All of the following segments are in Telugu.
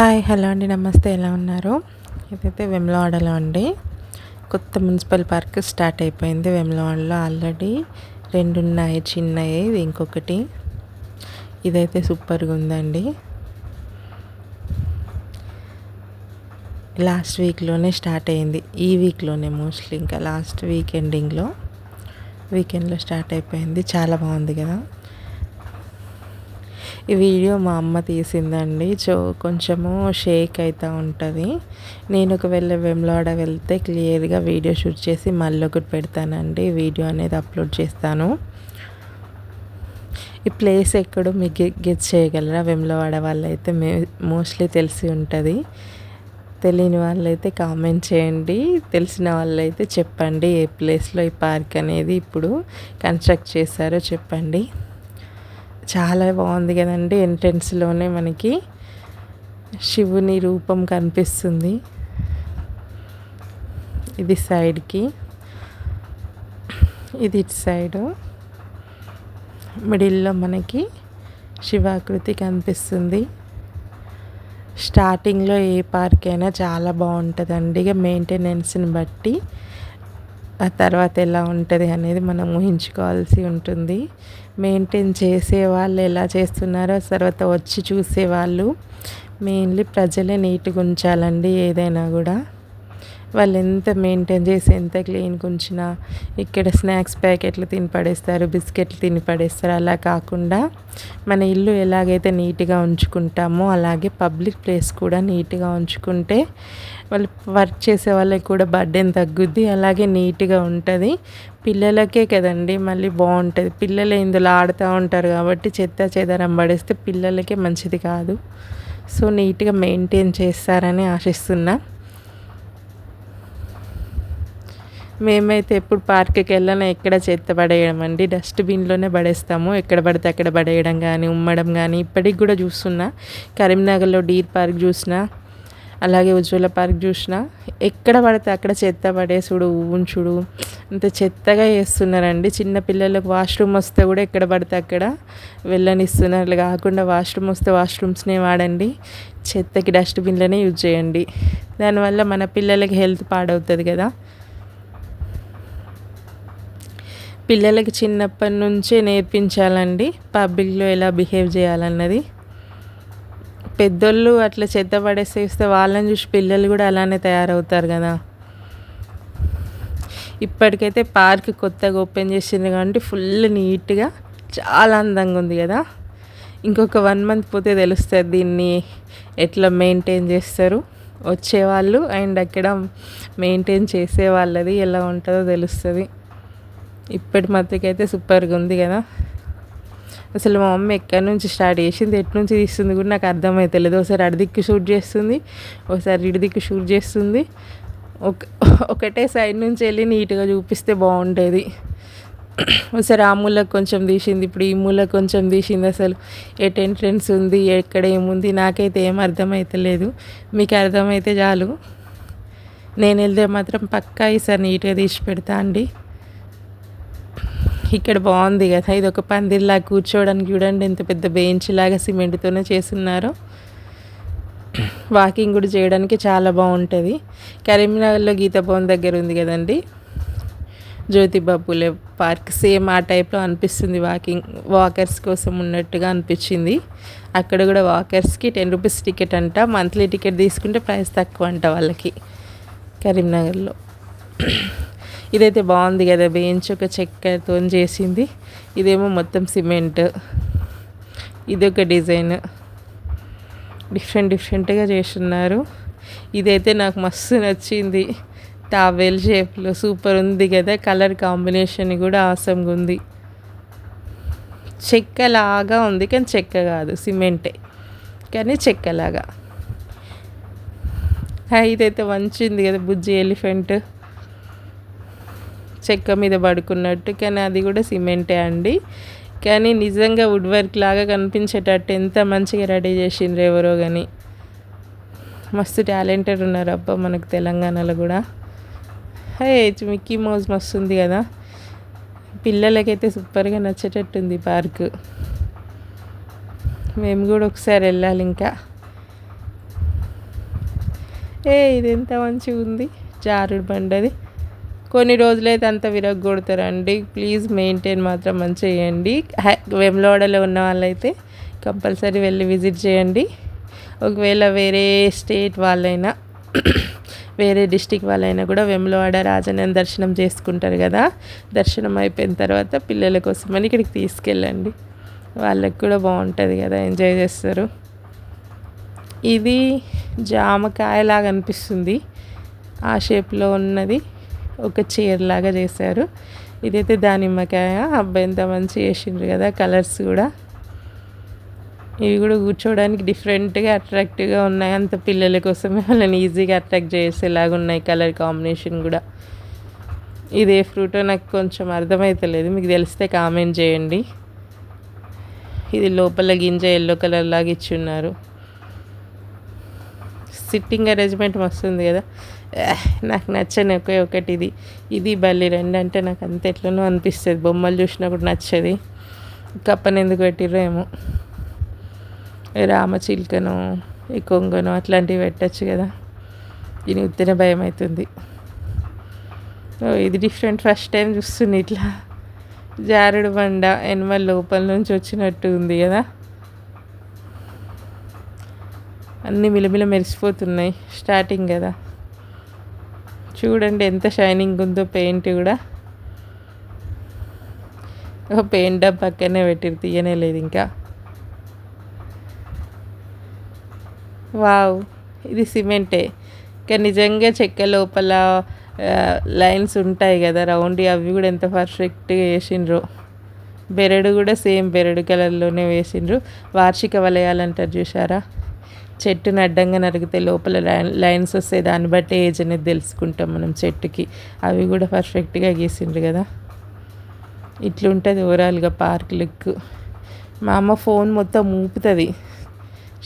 హాయ్ హలో అండి నమస్తే ఎలా ఉన్నారు? ఇదైతే వెమ్లవాడలో అండి. కొత్త మున్సిపల్ పార్క్ స్టార్ట్ అయిపోయింది. వెమ్లవాడలో ఆల్రెడీ రెండు ఉన్నాయి చిన్నవి ఇది ఇంకొకటి. ఇదైతే సూపర్గా ఉందండి. లాస్ట్ వీక్లోనే స్టార్ట్ అయింది. ఈ వీక్లోనే మోస్ట్లీ ఇంకా లాస్ట్ వీక్ ఎండింగ్లో వీకెండ్లో స్టార్ట్ అయిపోయింది. చాలా బాగుంది కదా. ఈ వీడియో మా అమ్మ తీసిందండి. సో కొంచెము షేక్ అవుతూ ఉంటుంది. నేను ఒకవేళ వెమ్లాడ వెళ్తే క్లియర్గా వీడియో షూట్ చేసి మళ్ళీ ఒకటి పెడతానండి. వీడియో అనేది అప్లోడ్ చేస్తాను. ఈ ప్లేస్ ఎక్కడో మీకు గెట్ చేయగలరా? వెమ్లవాడ వాళ్ళైతే మే మోస్ట్లీ తెలిసి ఉంటుంది. తెలియని వాళ్ళైతే కామెంట్ చేయండి. తెలిసిన వాళ్ళైతే చెప్పండి ఏ ప్లేస్లో ఈ పార్క్ అనేది ఇప్పుడు కన్స్ట్రక్ట్ చేశారో చెప్పండి. చాలా బాగుంది కదండి ఎంట్రెన్స్లోనే మనకి శివుని రూపం కనిపిస్తుంది. ఇది సైడ్కి ఇది ఇటు సైడు. మిడిల్లో మనకి శివాకృతి కనిపిస్తుంది. స్టార్టింగ్లో ఏ పార్క్ అయినా చాలా బాగుంటుందండి ఇక మెయింటెనెన్స్ని బట్టి. ఆ తర్వాత ఎలా ఉంటుంది అనేది మనం ఊహించుకోవాల్సి ఉంటుంది. మెయింటైన్ చేసే వాళ్ళు ఎలా చేస్తున్నారో తర్వాత వచ్చి చూసేవాళ్ళు. మెయిన్లీ ప్రజలే నీట్గా ఉంచాలండి ఏదైనా కూడా. వాళ్ళు ఎంత మెయింటైన్ చేసి ఎంత క్లీన్గా ఉంచినా ఇక్కడ స్నాక్స్ ప్యాకెట్లు తిని పడేస్తారు బిస్కెట్లు తిని పడేస్తారు అలా కాకుండా మన ఇల్లు ఎలాగైతే నీట్గా ఉంచుకుంటామో అలాగే పబ్లిక్ ప్లేస్ కూడా నీట్గా ఉంచుకుంటే వాళ్ళు వర్క్ చేసే వాళ్ళకి కూడా బర్డెన్ తగ్గుద్ది. అలాగే నీట్గా ఉంటుంది. పిల్లలకే కదండి మళ్ళీ బాగుంటుంది. పిల్లలు ఇందులో ఆడుతూ ఉంటారు కాబట్టి చెత్త చెదరం పడేస్తే పిల్లలకే మంచిది కాదు. సో నీట్గా మెయింటైన్ చేస్తారని ఆశిస్తున్నా. మేమైతే ఎప్పుడు పార్క్కి వెళ్ళినా ఎక్కడ చెత్త పడేయడం అండి డస్ట్బిన్లోనే పడేస్తాము. ఎక్కడ పడితే అక్కడ పడేయడం కానీ ఉమ్మడం కానీ ఇప్పటికి కూడా చూస్తున్నా. కరీంనగర్లో డీర్ పార్క్ చూసిన అలాగే ఉజ్వల పార్క్ చూసిన ఎక్కడ పడితే అక్కడ చెత్త పడేసుడు ఉంచుడు అంత చెత్తగా చేస్తున్నారండి. చిన్న పిల్లలకు వాష్రూమ్ వస్తే కూడా ఎక్కడ పడితే అక్కడ వెళ్ళనిస్తున్నారు. కాకుండా వాష్రూమ్ వస్తే వాష్రూమ్స్నే వాడండి. చెత్తకి డస్ట్బిన్లోనే యూజ్ చేయండి. దానివల్ల మన పిల్లలకి హెల్త్ పాడవుతుంది కదా. పిల్లలకి చిన్నప్పటి నుంచే నేర్పించాలండి. పబ్లిక్లో ఎలా బిహేవ్ చేయాలన్నది. పెద్దోళ్ళు అట్లా చెత్త పడేస్తే వాళ్ళని చూసి పిల్లలు కూడా అలానే తయారవుతారు కదా. ఇప్పటికైతే పార్క్ కొత్తగా ఓపెన్ చేసింది కాబట్టి ఫుల్ నీట్గా చాలా అందంగా ఉంది కదా. ఇంకొక వన్ మంత్ పోతే తెలుస్తుంది దీన్ని ఎట్లా మెయింటైన్ చేస్తారు. వచ్చేవాళ్ళు అండ్ అక్కడ మెయింటైన్ చేసే వాళ్ళది ఎలా ఉంటుందో తెలుస్తుంది. ఇప్పటి మధ్యకైతే సూపర్గా ఉంది కదా. అసలు మా మమ్మీ ఎక్కడి నుంచి స్టార్ట్ చేసింది ఎటు నుంచి తీస్తుంది కూడా నాకు అర్థమవుతలేదు ఒకసారి అడిదిక్కు షూట్ చేస్తుంది ఒకసారి ఇడిదిక్కు షూట్ చేస్తుంది. ఒక ఒకటే సైడ్ నుంచి వెళ్ళి నీట్గా చూపిస్తే బాగుండేది. ఒకసారి ఆ మూలకు కొంచెం తీసింది ఇప్పుడు ఈ మూలకు కొంచెం తీసింది అసలు. ఎట్ ఎంట్రెన్స్ ఉంది ఎక్కడ ఏముంది నాకైతే ఏం అర్థమైతలేదు మీకు అర్థమైతే చాలు. నేను వెళ్తే మాత్రం పక్కా ఈసారి నీట్గా తీసి పెడతా అండి. ఇక్కడ బాగుంది కదా. ఇది ఒక పందిర్లాగా కూర్చోవడానికి చూడండి ఎంత పెద్ద బెంచ్ లాగా సిమెంట్తోనే చేస్తున్నారు. వాకింగ్ కూడా చేయడానికి చాలా బాగుంటుంది. కరీంనగర్లో గీతభవన్ దగ్గర ఉంది కదండి. జ్యోతిబాపులే పార్క్ సేమ్ ఆ టైప్లో అనిపిస్తుంది వాకింగ్ వాకర్స్ కోసం ఉన్నట్టుగా అనిపించింది. అక్కడ కూడా వాకర్స్కి టెన్ రూపీస్ టికెట్ అంట. మంత్లీ టికెట్ తీసుకుంటే ప్రైస్ తక్కువ అంట వాళ్ళకి కరీంనగర్లో. ఇదైతే బాగుంది కదా బెంచ్ ఒక చెక్కతో చేసింది. ఇదేమో మొత్తం సిమెంట్. ఇది ఒక డిజైన్. డిఫరెంట్ డిఫరెంట్గా చేస్తున్నారు. ఇదైతే నాకు మస్తు నచ్చింది. టావెల్ షేప్లో సూపర్ ఉంది కదా కలర్ కాంబినేషన్ కూడా ఆసంగా ఉంది. చెక్కలాగా ఉంది కానీ చెక్క కాదు సిమెంటే కానీ చెక్కలాగా. ఇదైతే వంచింది కదా బుజ్జి ఎలిఫెంట్ చెక్క మీద పడుకున్నట్టు. కానీ అది కూడా సిమెంటే అండి. కానీ నిజంగా వుడ్ వర్క్ లాగా కనిపించేటట్టు ఎంత మంచిగా రెడీ చేసిండ్రు ఎవరో కానీ మస్తు టాలెంటెడ్ ఉన్నారు అబ్బా మనకు తెలంగాణలో కూడా. హే మిక్కీ మౌజ్ మస్తు ఉంది కదా. పిల్లలకైతే సూపర్గా నచ్చేటట్టుంది పార్క్. మేము కూడా ఒకసారి వెళ్ళాలి ఇంకా. ఏ ఇది ఎంత మంచిగా ఉంది జారుడు బండది. కొన్ని రోజులైతే అంత విరగొడతారండి ప్లీజ్ మెయింటైన్ మాత్రం మంచిగా చేయండి. వెమ్లవాడలో ఉన్న వాళ్ళైతే కంపల్సరీ వెళ్ళి విజిట్ చేయండి. ఒకవేళ వేరే స్టేట్ వాళ్ళైనా వేరే డిస్టిక్ వాళ్ళైనా కూడా వెములవాడ రాజన్న దర్శనం చేసుకుంటారు కదా. దర్శనం అయిపోయిన తర్వాత పిల్లల కోసమని ఇక్కడికి తీసుకెళ్ళండి. వాళ్ళకి కూడా బాగుంటుంది కదా ఎంజాయ్ చేస్తారు. ఇది జామకాయలాగా అనిపిస్తుంది. ఆ షేప్లో ఉన్నది. ఒక చీర లాగా చేశారు. ఇదైతే దానిమ్మకాయ. అబ్బాయి ఎంత మంచి చేసిండ్రు కదా కలర్స్ కూడా. ఇవి కూడా కూర్చోవడానికి డిఫరెంట్గా అట్రాక్టివ్గా ఉన్నాయి. అంత పిల్లల కోసమే వాళ్ళని ఈజీగా అట్రాక్ట్ చేసేలాగా ఉన్నాయి కలర్ కాంబినేషన్ కూడా. ఇదే ఫ్రూటో నాకు కొంచెం అర్థమవుతలేదు మీకు తెలిస్తే కామెంట్ చేయండి. ఇది లోపల గింజ ఎల్లో కలర్ లాగా ఇచ్చి ఉన్నారు. సిట్టింగ్ అరేంజ్మెంట్ వస్తుంది కదా. నాకు నచ్చని ఒకే ఒకటి ఇది. ఇది బల్లి రెండు అంటే నాకు అంత ఎట్లనో అనిపిస్తుంది. బొమ్మలు చూసినప్పుడు నచ్చది. కప్పని ఎందుకు పెట్టిర్రో ఏమో. రామచిలుకను ఈ కొంగను అట్లాంటివి పెట్టచ్చు కదా. దీని ఉత్తిన భయం అవుతుంది. ఇది డిఫరెంట్ ఫస్ట్ టైం చూస్తుంది ఇట్లా. జారుడు బండ ఎనిమల్ లోపల నుంచి వచ్చినట్టు ఉంది కదా. అన్నీ మిలమిల మెరిసిపోతున్నాయి. స్టార్టింగ్ కదా. చూడండి ఎంత షైనింగ్ ఉందో పెయింట్ కూడా. ఒక పెయింట్ డబ్బా పక్కనే పెట్టి తీయనే లేదు ఇంకా. వావ్ ఇది సిమెంటే ఇంకా నిజంగా చెక్క లోపల లైన్స్ ఉంటాయి కదా రౌండ్ అవి కూడా ఎంత పర్ఫెక్ట్గా వేసిండ్రు. బెరడు కూడా సేమ్ బెరడు కలర్లోనే వేసిండ్రు. వార్షిక వలయాలు అంటారు చూసారా చెట్టుని అడ్డంగా నరిగితే లోపల లైన్స్ వస్తే దాన్ని బట్టి ఏజ్ అనేది తెలుసుకుంటాం మనం చెట్టుకి. అవి కూడా పర్ఫెక్ట్గా గీసిండ్రు కదా. ఇట్లుంటుంది ఓవరాల్గా పార్క్ లుక్. మా అమ్మ ఫోన్ మొత్తం ఊపుతుంది.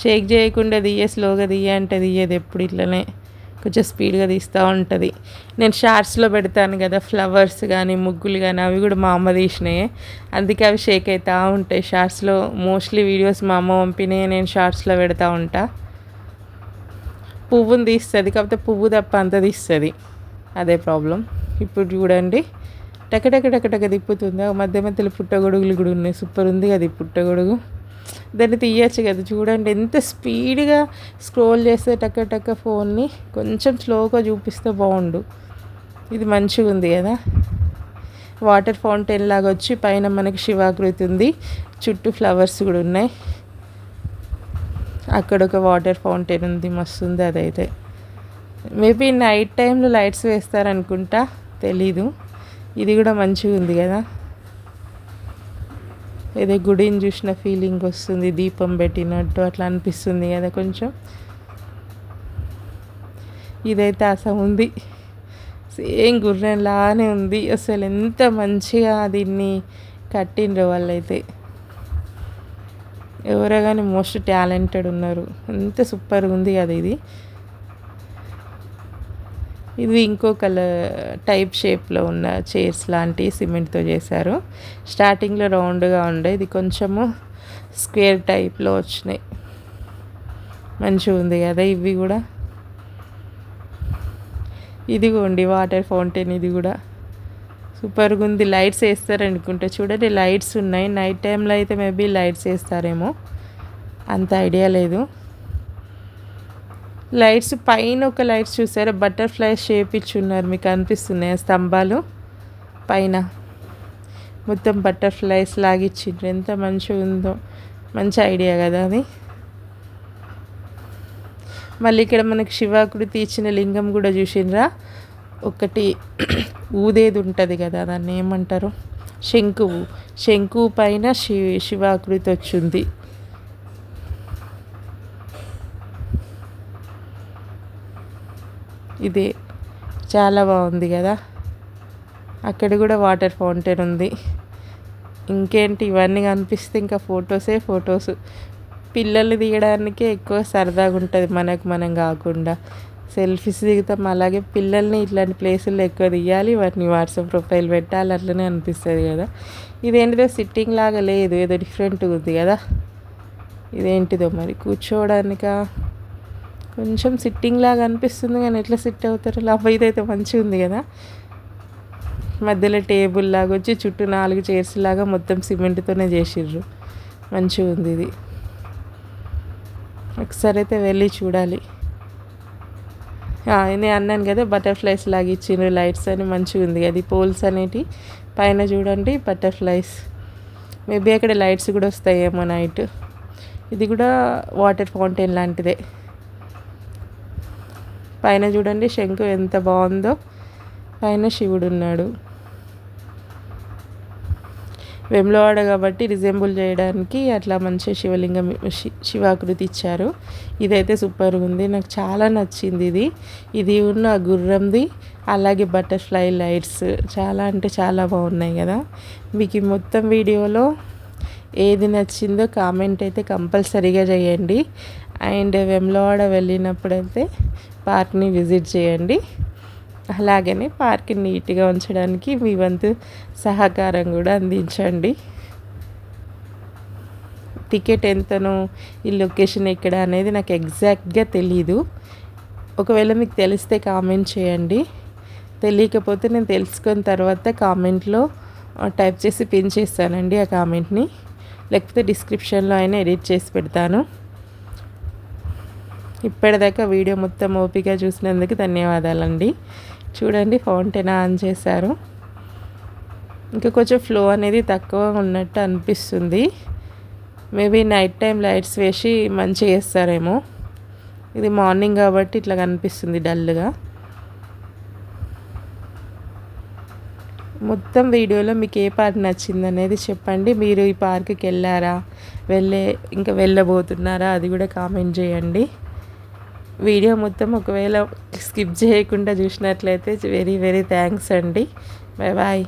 షేక్ చేయకుండా దియ్యే స్లోగా దియ్య అంటే దియ్యేది ఎప్పుడు ఇట్లనే. కొంచెం స్పీడ్గా తీస్తూ ఉంటుంది. నేను షార్ట్స్లో పెడతాను కదా ఫ్లవర్స్ కానీ ముగ్గులు కానీ అవి కూడా మా అమ్మ తీసినాయి. అందుకే అవి షేక్ అవుతూ ఉంటాయి. షార్ట్స్లో మోస్ట్లీ వీడియోస్ మా అమ్మ పంపినాయి నేను షార్ట్స్లో పెడతా ఉంటా. పువ్వుని తీస్తుంది కాకపోతే పువ్వు తప్ప అంత తీస్తుంది. అదే ప్రాబ్లం ఇప్పుడు చూడండి టకటక టకటక తిప్పుతుంది. మధ్య మధ్యలో పుట్టగొడుగులు కూడా ఉన్నాయి. సూపర్ ఉంది కదా ఈ పుట్టగొడుగు. దాన్ని తీయచ్చు కదా. చూడండి ఎంత స్పీడ్గా స్క్రోల్ చేస్తే టక్క టక్క ఫోన్ని కొంచెం స్లోగా చూపిస్తే బాగుండు. ఇది మంచిగా ఉంది కదా. వాటర్ ఫౌంటైన్ లాగా వచ్చి పైన మనకి శివాకృతి ఉంది. చుట్టూ ఫ్లవర్స్ కూడా ఉన్నాయి. అక్కడ ఒక వాటర్ ఫౌంటైన్ ఉంది మస్తు ఉంది అదైతే. మేబీ నైట్ టైంలో లైట్స్ వేస్తారనుకుంటా తెలీదు. ఇది కూడా మంచిగా ఉంది కదా. ఏదో గుడిని చూసిన ఫీలింగ్ వస్తుంది దీపం పెట్టినట్టు అట్లా అనిపిస్తుంది కదా కొంచెం. ఇదైతే అసలు ఉంది సేమ్ గుర్రెంలానే ఉంది అసలు ఎంత మంచిగా దీన్ని కట్టిండ్రు వాళ్ళైతే. ఎవరో కానీ మోస్ట్ టాలెంటెడ్ ఉన్నారు. ఎంత సూపర్గా ఉంది కదా ఇది. ఇది ఇంకో కలర్ టైప్ షేప్లో ఉన్న చైర్స్ లాంటి సిమెంట్తో చేశారు. స్టార్టింగ్లో రౌండ్గా ఉండే ఇది కొంచెము స్క్వేర్ టైప్లో వచ్చినాయి. మంచిగా ఉంది కదా ఇవి కూడా. ఇదిగోండి వాటర్ ఫౌంటైన్ ఇది కూడా. సూపర్గా ఉంది లైట్స్ వేస్తారనుకుంటే. చూడండి లైట్స్ ఉన్నాయి. నైట్ టైంలో అయితే మేబీ లైట్స్ వేస్తారేమో. అంత ఐడియా లేదు. లైట్స్ పైన ఒక లైట్స్ చూసారా? బటర్ఫ్లైస్ షేప్ ఇచ్చున్నారు. మీకు అనిపిస్తున్నాయి స్తంభాలు? పైన. మొత్తం బటర్ఫ్లైస్ లాగిచ్చిండ్రు ఎంత మంచిగా ఉందో. మంచి ఐడియా కదా అది. మళ్ళీ ఇక్కడ మనకి శివాకుడు ఇచ్చిన లింగం కూడా చూసిండ్రా? ఒకటి ఊదేది ఉంటుంది కదా దాన్ని ఏమంటారు? శంకువు శంకువు పైన శి శివాకృతి వచ్చింది. ఇది. చాలా బాగుంది కదా. అక్కడ కూడా వాటర్ ఫౌంటైన్ ఉంది. ఇంకేంటి ఇవన్నీ కనిపిస్తే ఇంకా ఫొటోసే ఫొటోస్. పిల్లలు తీయడానికే ఎక్కువ సరదాగా ఉంటుంది మనకు మనం కాకుండా. సెల్ఫీస్ దిగుతాం. అలాగే పిల్లల్ని ఇట్లాంటి ప్లేసుల్లో ఎక్కువ దిగాలి. వాటిని వాట్సాప్ ప్రొఫైల్ పెట్టాలి. అట్లనే అనిపిస్తుంది కదా. ఇదేంటిదో సిట్టింగ్ లాగా లేదు. ఏదో డిఫరెంట్గా ఉంది కదా. ఇదేంటిదో మరి? కూర్చోవడానిక? కొంచెం సిట్టింగ్ లాగా అనిపిస్తుంది కానీ ఎట్లా సిట్ అవుతారు? లవ్ అయితే మంచిగా ఉంది కదా. మధ్యలో టేబుల్ లాగా వచ్చి చుట్టూ నాలుగు చైర్స్ లాగా మొత్తం సిమెంట్తోనే చేసిర్రు. మంచిగా ఉంది ఇది. ఒకసారి అయితే వెళ్ళి చూడాలి. నేను అన్నాను కదా బటర్ఫ్లైస్ లాగా ఇచ్చిండ్రు లైట్స్ అని మంచిగా ఉంది. అది పోల్స్ అనేటి పైన చూడండి బటర్ఫ్లైస్ మేబీ అక్కడ లైట్స్ కూడా వస్తాయేమో నైట్ ఇది కూడా వాటర్ ఫౌంటైన్ లాంటిదే. పైన చూడండి శంకు ఎంత బాగుందో. పైన శివుడు ఉన్నాడు. వెమ్లవాడ కాబట్టి రిజెంబుల్ చేయడానికి అట్లా మంచి శివలింగం శివాకృతి ఇచ్చారు. ఇదైతే సూపర్గా ఉంది. నాకు చాలా నచ్చింది ఇది. ఇది ఉన్న గుర్రంది అలాగే బటర్ఫ్లై లైట్స్ చాలా అంటే చాలా బాగున్నాయి కదా. మీకు ఈ మొత్తం వీడియోలో ఏది నచ్చిందో కామెంట్ అయితే కంపల్సరీగా చేయండి. అండ్ వెమ్లవాడ వెళ్ళినప్పుడైతే పార్క్ని విజిట్ చేయండి. అలాగనే పార్క్ నీట్గా ఉంచడానికి మీ వంతు సహకారం కూడా అందించండి. టికెట్ ఎంతనో ఈ లొకేషన్ ఎక్కడ అనేది నాకు ఎగ్జాక్ట్గా తెలీదు. ఒకవేళ మీకు తెలిస్తే కామెంట్ చేయండి. తెలియకపోతే నేను తెలుసుకున్న తర్వాత కామెంట్లో టైప్ చేసి పిన్ చేస్తానండి ఆ కామెంట్ని. లేకపోతే డిస్క్రిప్షన్లో అయినా ఎడిట్ చేసి పెడతాను. ఇప్పటిదాకా వీడియో మొత్తం ఓపిక చూసినందుకు ధన్యవాదాలండి. చూడండి ఫౌంటైన్ ఆన్ చేశారు. ఇంకా కొంచెం ఫ్లో అనేది తక్కువ ఉన్నట్టు అనిపిస్తుంది. మేబీ నైట్ టైం లైట్స్ వేసి మంచిగా వేస్తారేమో ఇది మార్నింగ్ కాబట్టి ఇట్లా కనిపిస్తుంది డల్గా మొత్తం వీడియోలో మీకు ఏ పార్క్ నచ్చింది అనేది చెప్పండి. మీరు ఈ పార్క్కి వెళ్ళారా? వెళ్ళే ఇంకా వెళ్ళబోతున్నారా? అది కూడా కామెంట్ చేయండి. వీడియో మొత్తం ఒకవేళ స్కిప్ చేయకుండా చూసినట్లయితే వెరీ వెరీ థ్యాంక్స్ అండి. Bye bye